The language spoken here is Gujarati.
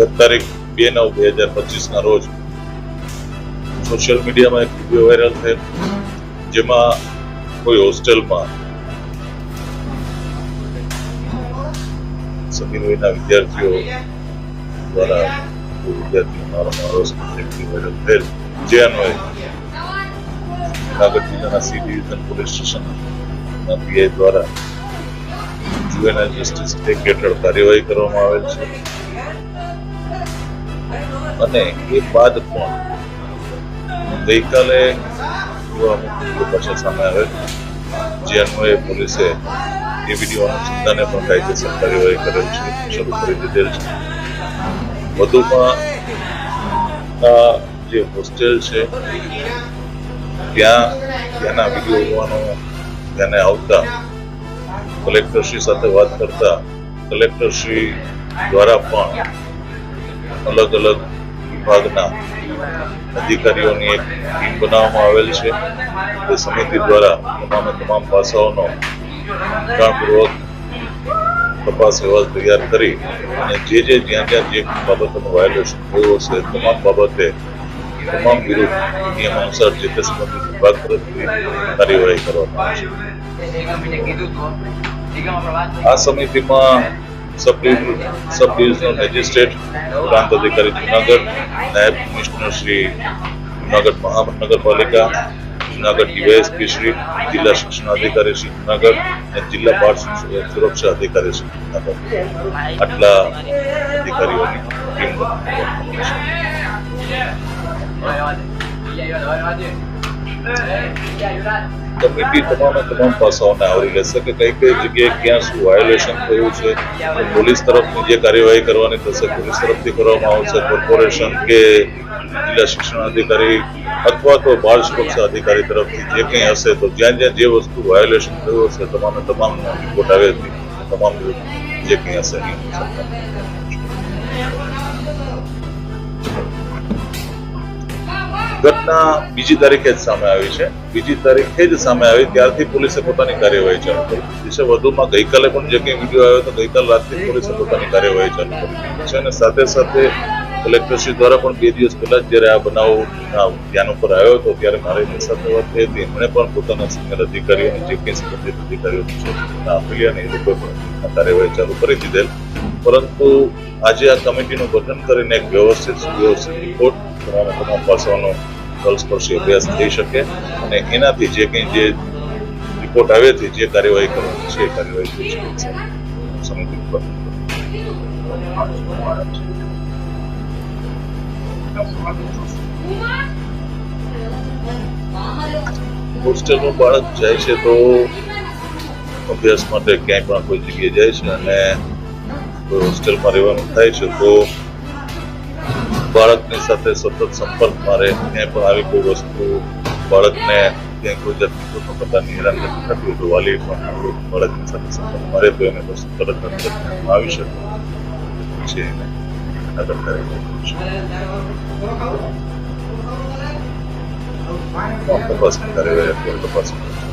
ગત તારીખ બે નવ બે હજાર પચીસના રોજ સોશિયલ મીડિયામાં એક વીડિયો વાયરલ થયેલ. જેમાં કોઈ હોસ્ટેલમાં સમીરભાઈના વિદ્યાર્થીઓ દ્વારા વિદ્યાર્થીઓ મારો મારો વાયરલ થયેલ. જે અન્વયે જુનાગઢ જિલ્લાના C division police station PI દ્વારા જુવેનાઇલ જસ્ટિસ એક્ટ હેઠળ કાર્યવાહી કરવામાં આવેલ છે. અને એ બાદ પણ ગઈકાલે એવા અમુક સામે આવે. જે અન્વયે પોલીસે એ વીડિયો અનુસંધાને પણ કાયદેસર કાર્યવાહી કરેલ છે, શરૂ કરી દીધેલ છે. વધુમાં જે હોસ્ટેલ છે, ત્યાં ત્યાંના વીડિયો હોવાનો ત્યાંને આવતા કલેક્ટરશ્રી સાથે વાત કરતા કલેક્ટરશ્રી દ્વારા પણ અલગ અલગ વિભાગના અધિકારીઓની એક ટીમ બનાવવામાં આવેલ છે. તે સમિતિ દ્વારા તમામે તમામ પાસાઓનો ઊંડાણપૂર્વક તપાસ અહેવાલ તૈયાર કરી અને જે જે જ્યાં જ્યાં જે બાબતોનું વાયોલેશન થયું હશે તમામ બાબતે તમામ વિરુદ્ધ નિયમ અનુસાર જે તે સંબંધિત વિભાગ તરફથી કાર્યવાહી કરવામાં આવશે આ સમિતિમાં sub division sub divisional magistrate પ્રાંત અધિકારી જુનાગઢ નાયબ કમિશનર શ્રી જુનાગઢ મહાનગરપાલિકા જુનાગઢ ડીવાયએસપી શ્રી જિલ્લા શિક્ષણ અધિકારી શ્રી જુનાગઢ અને જિલ્લા બાળ શિક્ષણ સુરક્ષા અધિકારી શ્રી જુનાગઢ આટલા અધિકારીઓની ટીમ બનાવવામાં છે કમિટી તમામે તમામ પાસાઓને આવરી લેશે કે કઈ કઈ જગ્યાએ ક્યાં શું વાયોલેશન થયું છે. પોલીસ તરફની જે કાર્યવાહી કરવાની થશે, પોલીસ તરફથી કરવામાં આવશે કોર્પોરેશન કે જિલ્લા શિક્ષણ અધિકારી અથવા તો બાળ સુરક્ષા અધિકારી તરફથી જે કંઈ હશે, તો જ્યાં જ્યાં જે વસ્તુ વાયોલેશન થયું હશે, તમામે તમામ રિપોર્ટ આવે તમામ જે કંઈ હશે ઘટના બીજી તારીખે જ સામે આવી છે. બીજી તારીખે જ સામે આવી. ત્યારથી પોલીસે પોતાની કાર્યવાહી ચાલુ કરી. વિશે વધુમાં ગઈકાલે પણ જે કંઈ વીડિયો આવ્યો તો ગઈકાલ રાતથી પોલીસે પોતાની કાર્યવાહી ચાલુ કરી છે. અને સાથે સાથે કલેક્ટરશ્રી દ્વારા પણ બે દિવસ પહેલા જ્યારે આ બનાવ ધ્યાન ઉપર આવ્યો હતો, ત્યારે મારી એમની સાથે વાત થઈ હતી. એમણે પણ પોતાના સિનિયર અધિકારીઓને જે કંઈ સંબંધિત અધિકારીઓ આપેલી અને એ લોકોએ પણ કાર્યવાહી ચાલુ કરી દીધેલ. પરંતુ આજે આ કમિટીનું ગઠન કરીને એક વ્યવસ્થિત સુવ્યવસ્થિત રિપોર્ટ તમામ તમામ પાસાઓનો તલસ્પર્શી અભ્યાસ થઈ શકે અને એનાથી જે કંઈ જે રિપોર્ટ આવે છે, જે કાર્યવાહી કરવાની છે, એ કાર્યવાહી થઈ શકે ગઠન હોસ્ટેલનું બાળક જાય છે તો અભ્યાસ માટે ક્યાંય પણ કોઈ જગ્યાએ જાય છે અને હોસ્ટેલમાં રહેવાનું થાય છે તો બાળકની સાથે સતત સંપર્કમાં રહે. ક્યાંય પણ આવી કોઈ વસ્તુ બાળકને ક્યાંય કોઈ જાતની કોઈ પ્રકારની હેરાનગતિ થતી હોય તો વાલી પણ બાળકની સાથે સંપર્કમાં રહે તો એને વસ્તુ તરત જ આવી શકે. પછી એને આગળ કરી શકે. તપાસની કાર્યવાહી અત્યારે તપાસમાં